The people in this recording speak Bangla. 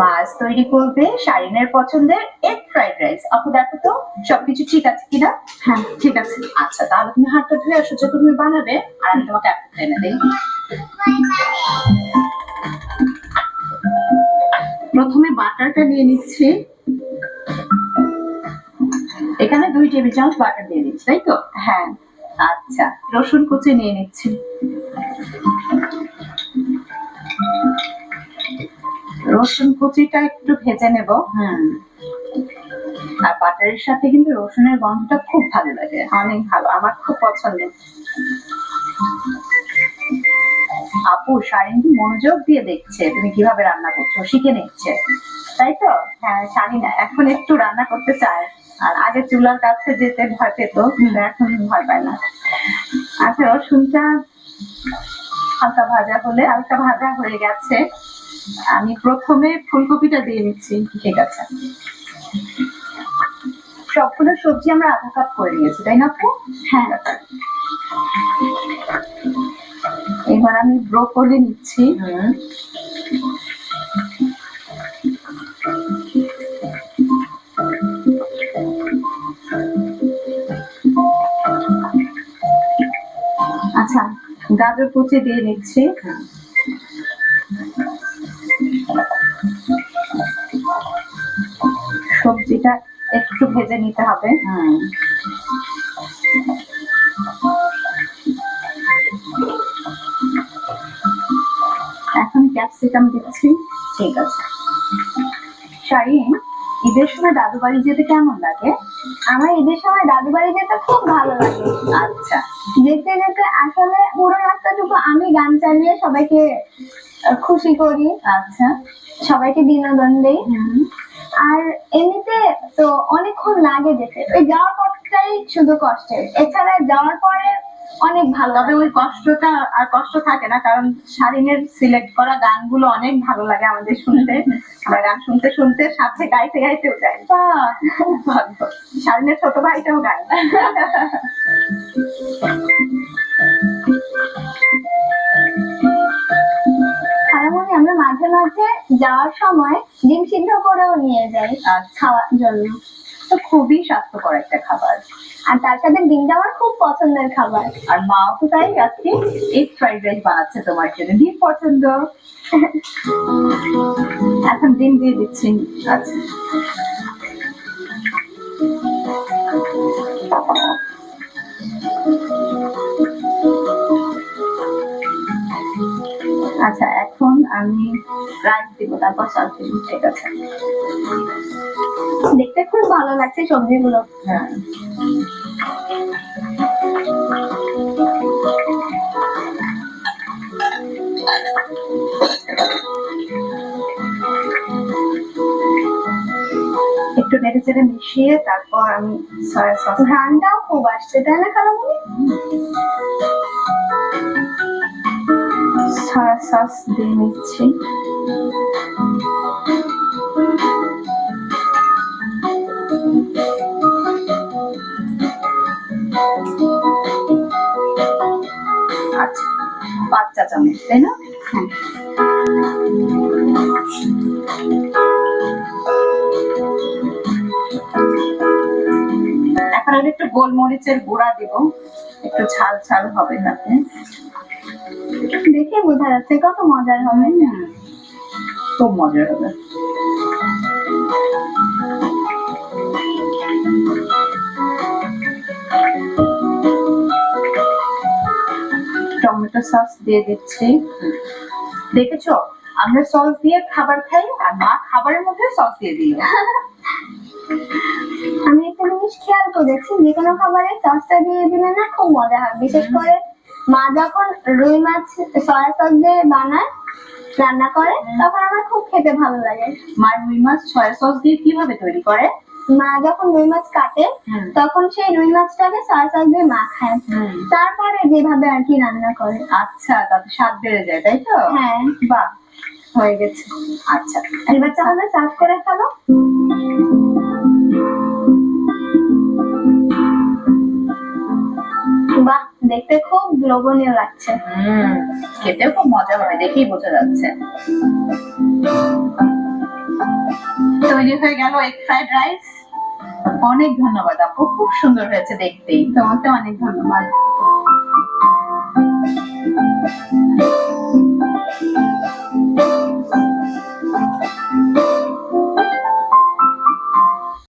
মাছ তৈরি করবে শারিনের পছন্দের এগ ফ্রাইড রাইস আপু দেখো তো সবকিছু ঠিক আছে কিনা? হ্যাঁ ঠিক আছে। আচ্ছা তাহলে তুমি হাতটা ধুয়ে আসো যে তুমি বানাবে আর আমি তোমাকে একটা এনে দিই। প্রথমে বাটারটা নিয়ে নিচ্ছি। এখানে দুই টেবিল চামচ বাটার দিয়ে দিচ্ছি তাই তো? হ্যাঁ। আচ্ছা রসুন কুচি নিয়ে নিচ্ছি। রসুন কুচিটা একটু ভেজে নেব। হুম। আর বাটারের সাথে কিন্তু রসুনের গন্ধটা খুব ভালো লাগে। অনেক ভালো আমার খুব পছন্দ। আপু সারিন মনোযোগ দিয়ে দেখছে তুমি কীভাবে রান্না করছ শিখে নিচ্ছে। তাই তো? হ্যাঁ জানি না এখন একটু রান্না করতে চায়। আর আগে চুলার কাছে যেতে ভয় পেত এখন ভয় পায় না। আচ্ছা রসুনটা হালকা ভাজা হলে হালকা ভাজা হয়ে গেছে। আমি প্রথমে ফুলকপিটা দিয়ে নিচ্ছি ঠিক আছে। সবগুলো সবজি আমরা আধা কাপ করে নিয়েছি তাই না আপু? হ্যাঁ। এবার আমি ব্রোকলি নিচ্ছি। আচ্ছা গাজর কুচি দিয়ে নিচ্ছি। সবজিটা একটু ভেজে নিতে হবে। এখন ক্যাপসিকাম দিচ্ছি। ঠিক আছে। শারিন ঈদের সময় দাদু বাড়ি যেতে কেমন লাগে? আমার ঈদের সময় দাদু বাড়ি যেতে খুব ভালো লাগে। আচ্ছা। যেতে যেতে আসলে পুরো রাস্তাটুকু আমি গান চালিয়ে সবাইকে খুশি করি। আচ্ছা। সবাইকে বিনোদন দেই আর এমনিতে তো অনেকক্ষণ লাগে যেতে। ওই যাওয়ার পথটাই শুধু কষ্টের। এছাড়া যাওয়ার পরে অনেক ভালো তবে ওই কষ্টটা আর কষ্ট থাকে না কারণ শারিনের সিলেক্ট করা গানগুলো অনেক ভালো লাগে আমাদের শুনতে। আমরা গান শুনতে শুনতে সাথে গাইতে গাইতেও ভালো শারিনের ছোট ভাইটাও গায়। মাঝে যাওয়ার সময় ডিম সিদ্ধ করেও নিয়ে যাই আর খাওয়ার জন্য। তো খুবই স্বাস্থ্যকর একটা খাবার। আর তার সাথে ডিম আমার খুব পছন্দের খাবার। আর মাও তো তাই আজকে এগ ফ্রাইড রাইস বানাচ্ছে তোমার জন্য। ডিম পছন্দ। এখন ডিম দিয়ে দিচ্ছি। আচ্ছা আচ্ছা। আমি রাইস দিব তারপর সস দিব ঠিক আছে। দেখতে খুব ভালো লাগছে সবজিগুলো হ্যাঁ। একটু নেড়ে চেড়ে মিশিয়ে তারপর আমি সয়া সস ঘ্রানটাও খুব আসছে তাই না খালামণি সয়া সস দিয়ে নিচ্ছি। আচ্ছা পাঁচ চা চামচ তাই না? হ্যাঁ। এখন আমি একটু গোলমরিচের গুঁড়া দিব। একটু ঝাল ঝাল হবে তাতে দেখে বোঝা যাচ্ছে কত মজার হবে। খুব মজার হবে। টমেটো সস দিয়ে দিচ্ছি। দেখেছ? আমরা সস দিয়ে খাবার খাই আর মা খাবারের মধ্যে সস দিয়ে দিল। আমি একটা জিনিস খেয়াল করেছি যে কোনো খাবারে সসটা দিয়ে দিলে না খুব মজা হয়। বিশেষ করে মা যখন রুই মাছ সয়া সস দিয়ে বানায় রান্না করে তখন আমার খুব খেতে ভালো লাগে। মা রুই মাছ সয়া সস দিয়ে কীভাবে তৈরি করে? মা যখন রুই মাছ কাটে তখন সেই রুই মাছটাকে সয়া সস দিয়ে মাখায়। তারপরে যেভাবে আর কি রান্না করে। আচ্ছা তাতে স্বাদ বেড়ে যায় তাই তো? হ্যাঁ। বাহ হয়ে গেছে। আচ্ছা এবার তাহলে সার্ভ করে ফেলো। বাহ দেখতে খুব লোভনীয় লাগছে। খেতেও খুব মজা হবে, দেখেই বোঝা যাচ্ছে। তৈরি হয়ে গেল এগ ফ্রাইড রাইস অনেক ধন্যবাদ আপু, খুব সুন্দর হয়েছে দেখতেই। তোমাকে অনেক ধন্যবাদ।